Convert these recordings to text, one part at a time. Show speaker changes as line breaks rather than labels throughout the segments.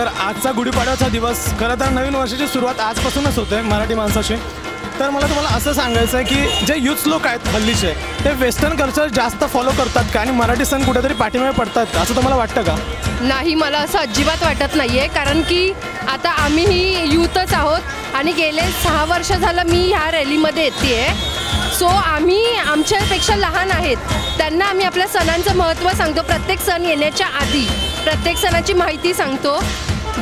तर आजचा गुढीपाडव्याचा दिवस. खरं तर नवीन वर्षाची सुरुवात आजपासूनच होते मराठी माणसाशी तर मला तुम्हाला असं सांगायचं आहे की जे यूथ लोक आहेत हल्लीचे ते वेस्टर्न कल्चर जास्त फॉलो करतात का? आणि मराठी सण कुठेतरी पाठीमागे पडतात असं तुम्हाला वाटतं का?
नाही मला असं अजिबात वाटत नाही आहे कारण की आता आम्हीही यूथच आहोत आणि गेले सहा वर्ष झालं मी ह्या रॅलीमध्ये येते आहे सो आम्ही आमच्यापेक्षा लहान आहेत. त्यांना आम्ही आपल्या सणांचं महत्त्व सांगतो. प्रत्येक सण येण्याच्या आधी प्रत्येक सणाची माहिती सांगतो.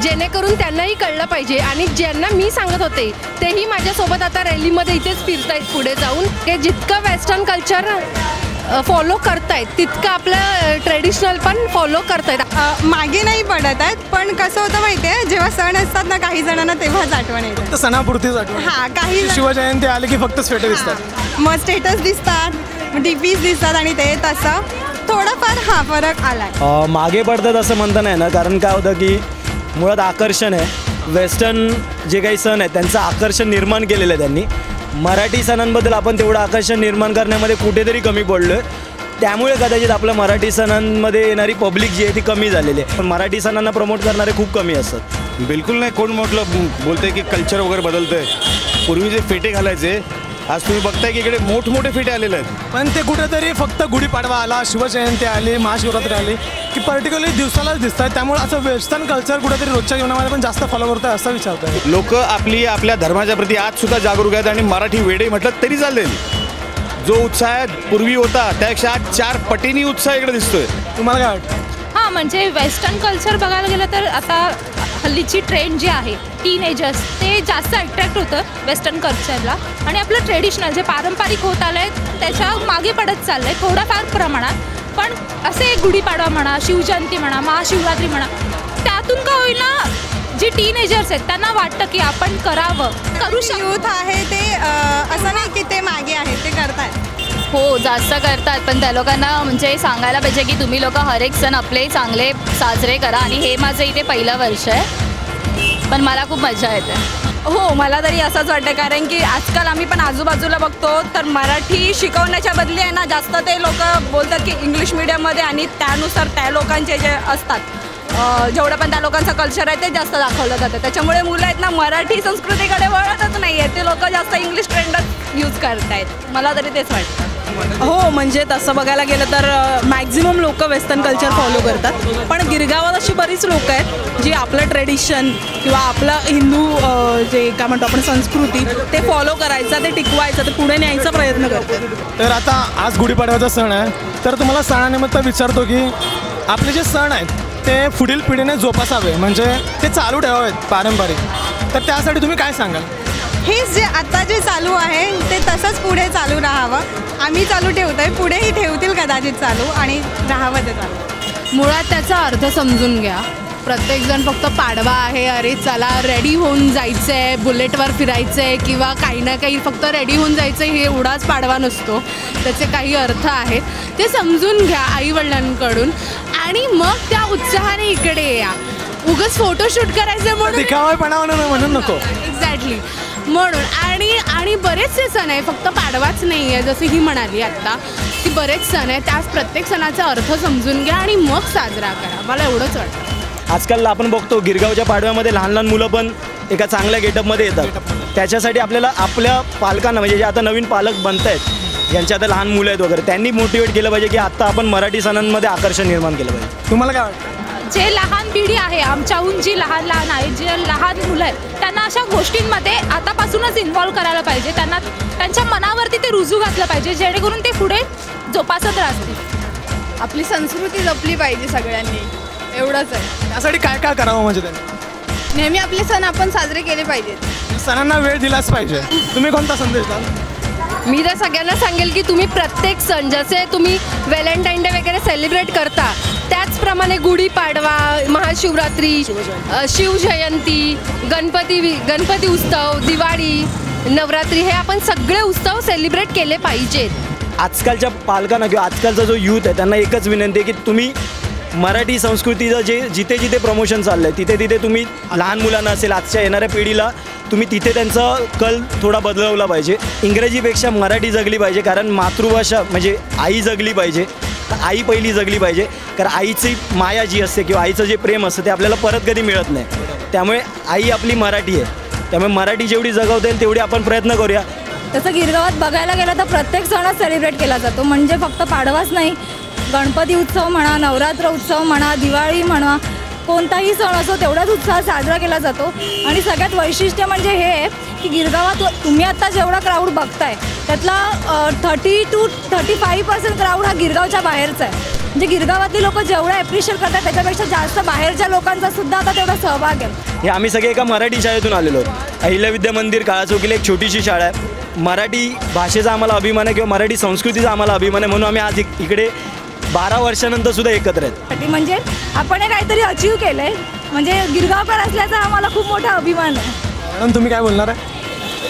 जेणेकरून त्यांनाही कळलं पाहिजे. आणि ज्यांना मी सांगत होते तेही माझ्यासोबत आता रॅलीमध्ये इथेच फिरतायत पुढे जाऊन. ते जितकं वेस्टर्न कल्चर फॉलो करतायत तितकं आपलं ट्रेडिशनल पण फॉलो करतायत.
मागे नाही पडत आहेत पण कसं होतं माहिती आहे जेव्हा सण असतात ना काही जणांना तेव्हाच आठवण येते.
सणापुरतीच आठवण
हा काही
शिवजयंती आली की फक्त स्वेटर दिसतात.
हा. मग स्टेटस दिसतात डी पीज दिसतात आणि ते तसं. थोडंफार हा फरक आलाय.
अ, मागे पडतात असं म्हणता नाही ना कारण काय होतं की मुळात आकर्षण आहे. वेस्टर्न जे काही सण आहेत त्यांचं आकर्षण निर्माण केलेलं आहे त्यांनी. मराठी सणांबद्दल आपण तेवढं आकर्षण निर्माण करण्यामध्ये कुठेतरी कमी पडलो आहे त्यामुळे कदाचित आपल्या मराठी सणांमध्ये येणारी पब्लिक जी आहे ती कमी झालेली आहे. पण मराठी सणांना प्रमोट करणारे खूप कमी असतात.
बिलकुल नाही. कोण म्हटलं बोलते की कल्चर वगैरे बदलतंय. पूर्वी जे फेटे घालायचे आज तुम्ही बघताय की इकडे मोठमोठे फेटे आलेले आहेत.
पण ते कुठेतरी फक्त गुढीपाडवा आला शिवजयंती आली महाशिवरात्री आली की पर्टिक्युलरली दिवसालाच दिसत आहेत त्यामुळे असं वेस्टर्न कल्चर कुठेतरी रोजच्या जीवनामध्ये पण जास्त फॉलो करतोय असं विचारतोय.
लोक आपली आपल्या धर्माच्या प्रती आज सुद्धा जागरूक आहेत आणि मराठी वेडे म्हटलं तरी चालेल. जो उत्साह पूर्वी होता त्यापेक्षा आज चार पटीनी उत्साह इकडे दिसतोय.
तुम्हाला काय वाटतं?
हां म्हणजे वेस्टर्न कल्चर बघायला गेलं तर आता हल्लीची ट्रेंड जी आहे टीनेजर्स ते जास्त अट्रॅक्ट होतं वेस्टर्न कल्चरला आणि आपलं ट्रेडिशनल जे पारंपरिक होत आलं आहे त्याच्यामागे पडत चाललं आहे थोड्याफार प्रमाणात. पण असे गुढीपाडवा म्हणा शिवजयंती म्हणा महाशिवरात्री म्हणा त्यातून का होईना जी टीनेजर्स आहेत त्यांना वाटतं की आपण करावं. करू शकतो.
यूथ आहे ते असं नाही की ते मागे आहे ते करतायत.
हो जास्त करतात. पण त्या लोकांना म्हणजे सांगायला पाहिजे की तुम्ही लोक हर एक सण आपले चांगले साजरे करा आणि हे माझं इथे पहिलं वर्ष आहे. पण मला खूप मजा येते.
हो मला तरी असंच वाटतं कारण की आजकाल आम्ही पण आजूबाजूला बघतो तर मराठी शिकवण्याच्या बदली आहे ना जास्त ते लोक बोलतात की इंग्लिश मिडियममध्ये आणि त्यानुसार त्या लोकांचे जे असतात. जेवढं पण त्या लोकांचं कल्चर आहे ते जास्त दाखवलं जातं. त्याच्यामुळे मुलं आहेत ना मराठी संस्कृतीकडे वळतच नाही आहे ते लोक जास्त इंग्लिश ट्रेंडच यूज करतायत. मला तरी तेच वाटतं.
हो म्हणजे तसं बघायला गेलं तर मॅक्झिमम लोक वेस्टर्न कल्चर फॉलो करतात. पण गिरगावात अशी बरीच लोक आहेत जी आपलं ट्रेडिशन किंवा आपलं हिंदू जे काय म्हणतो आपण संस्कृती ते फॉलो करायचं ते टिकवायचं ते पुढे न्यायचा प्रयत्न करतात.
तर आता आज गुढीपाडव्याचा सण आहे. तर तुम्हाला सणानिमित्त विचारतो की आपले जे सण आहेत ते पुढील पिढीने जोपासावे. म्हणजे ते चालू ठेवावेत पारंपरिक. तर त्यासाठी तुम्ही काय सांगाल?
हेच जे आता जे चालू आहे ते तसंच पुढे चालू राहावं. आम्ही चालू ठेवतोय पुढेही ठेवतील कदाचित चालू आणि राहावं ते चालू.
मुळात त्याचा अर्थ समजून घ्या. प्रत्येकजण फक्त पाडवा आहे अरे चला रेडी होऊन जायचं आहे बुलेटवर फिरायचं आहे किंवा काही ना काही फक्त रेडी होऊन जायचं हे एवढाच पाडवा नसतो. त्याचे काही अर्थ आहेत. ते समजून घ्या आईवडिलांकडून. आणि मग त्या उत्साहाने इकडे या. उगाच फोटोशूट करायचं म्हणून
दिखावायपणा म्हणून म्हणून नको.
एक्झॅक्टली म्हणून. आणि आणि बरेचसे सण आहे फक्त पाडवाच नाही आहे जसं ही म्हणाली आत्ता की बरेच सण आहे त्याच प्रत्येक सणाचा अर्थ समजून घ्या आणि मग साजरा करा. मला एवढंच वाटतं.
आजकाल आपण बघतो गिरगावच्या पाडव्यामध्ये लहान लहान मुलं पण एका चांगल्या गेटअपमध्ये येतात. त्याच्यासाठी आपल्याला आपल्या पालकांना म्हणजे जे आता नवीन पालक बनत आहेत ज्यांचे आता लहान मुलं आहेत वगैरे त्यांनी मोटिवेट केलं पाहिजे की आत्ता आपण मराठी सणांमध्ये आकर्षण निर्माण केलं पाहिजे.
तुम्हाला काय वाटतं?
जे लहान पिढी आहे आमच्याहून जी लहान लहान आहे जे लहान मुलं आहेत त्यांना अशा गोष्टींमध्ये आतापासूनच इन्व्हॉल्व करायला पाहिजे. त्यांना त्यांच्या मनावरती ते रुजू घातलं पाहिजे जेणेकरून ते पुढे जोपासत राहतील.
आपली संस्कृती जपली पाहिजे सगळ्यांनी. एवढंच आहे.
त्यासाठी काय काय करावं म्हणजे त्यांनी?
नेहमी आपले सण आपण साजरे केले पाहिजेत.
सणांना वेळ दिलाच पाहिजे. तुम्ही कोणता संदेश द्याल?
मी तर सगळ्यांना सांगेल की तुम्ही प्रत्येक सण जसे तुम्ही व्हॅलेंटाईन डे वगैरे सेलिब्रेट करता त्याचप्रमाणे गुढीपाडवा महाशिवरात्री शिवजयंती गणपती गणपती उत्सव दिवाळी नवरात्री हे आपण सगळे उत्सव सेलिब्रेट केले पाहिजेत.
आजकालच्या पालकांना किंवा आजकालचा जो यूथ आहे त्यांना एकच विनंती आहे की तुम्ही मराठी संस्कृतीचं जे जिथे जिथे प्रमोशन चाललं आहे तिथे तिथे तुम्ही लहान मुलांना असेल आजच्या येणाऱ्या पिढीला तुम्ही तिथे त्यांचा कल थोडा बदलवला पाहिजे. इंग्रजीपेक्षा मराठी जगली पाहिजे कारण मातृभाषा म्हणजे आई जगली पाहिजे तर आई पहिली जगली पाहिजे कारण आईची माया जी असते किंवा आईचं जे प्रेम असतं ते आपल्याला परत कधी मिळत नाही. त्यामुळे आई आपली मराठी आहे. त्यामुळे मराठी जेवढी जगवता येईल तेवढी आपण प्रयत्न करूया.
तसं गिरगावात बघायला गेलं तर प्रत्येक सणच सेलिब्रेट केला जातो. म्हणजे फक्त पाडवाच नाही गणपती उत्सव म्हणा नवरात्र उत्सव म्हणा दिवाळी म्हणा कोणताही सण असो तेवढाच उत्साह साजरा केला जातो. आणि सगळ्यात वैशिष्ट्य म्हणजे हे आहे की गिरगावात तुम्ही आत्ता जेवढा क्राऊड बघताय त्यातला thirty two thirty five percent crowd हा गिरगावच्या बाहेरचा आहे. म्हणजे गिरगावातली लोक जेवढं ॲप्रिशिएट करतात त्याच्यापेक्षा जास्त बाहेरच्या लोकांचा सुद्धा आता तेवढा सहभाग आहे.
हे आम्ही सगळे एका मराठी शाळेतून आलेलो आहोत. अहिल्याविद्या मंदिर काळाचौकीला एक छोटीशी शाळा आहे. मराठी भाषेचा आम्हाला अभिमान आहे किंवा मराठी संस्कृतीचा आम्हाला अभिमान आहे म्हणून आम्ही आज इकडे बारा वर्षानंतर सुद्धा एकत्र आहेत.
म्हणजे आपण हे काहीतरी अचीव केलं आहे म्हणजे गिरगावकर असल्याचा आम्हाला खूप मोठा अभिमान आहे.
मॅडम तुम्ही काय बोलणार आहे?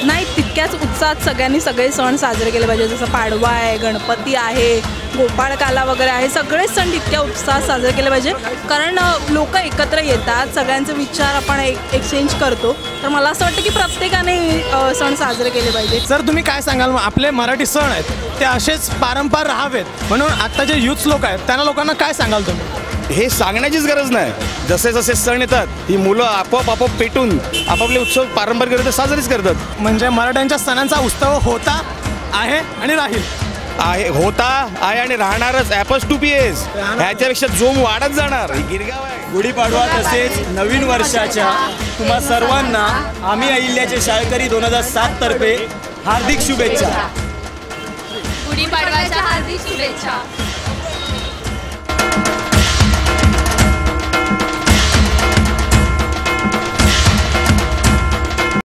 नाही तितक्याच उत्साहात सगळ्यांनी सगळे सण साजरे केले पाहिजे. जसं पाडवा आहे गणपती आहे गोपाळकाला वगैरे आहे. सगळेच सण तितक्या उत्साहात साजरे केले पाहिजे. कारण लोक एकत्र येतात. सगळ्यांचे विचार आपण एक एक्सचेंज करतो. तर मला असं वाटतं की प्रत्येकाने सण साजरे केले पाहिजे
सर तुम्ही काय सांगाल? मग आपले मराठी सण आहेत ते असेच पारंपार राहावेत. म्हणून आता जे युथ लोक आहेत त्यांना लोकांना काय सांगाल तुम्ही?
हे सांगण्याचीच गरज नाही. जसे जसे सण येतात ही मुलं आपोआप आपोआप पेटून आपापले उत्सव पारंपरिक साजरेच करतात.
म्हणजे मराठ्यांच्या सणांचा उत्सव होता आहे आणि राहील.
आहे होता आहे आणि राहणारच. ॲपस टू पी एस ह्याच्यापेक्षा जोम वाढत जाणार. हे गिरगाव आहे.
गुढीपाडवा तसेच नवीन वर्षाच्या तुम्हा सर्वांना आम्ही अहिल्याचे शाळकरी दोन हजार सात तर्फे हार्दिक शुभेच्छा.
गुढीपाडव्याच्या हार्दिक शुभेच्छा.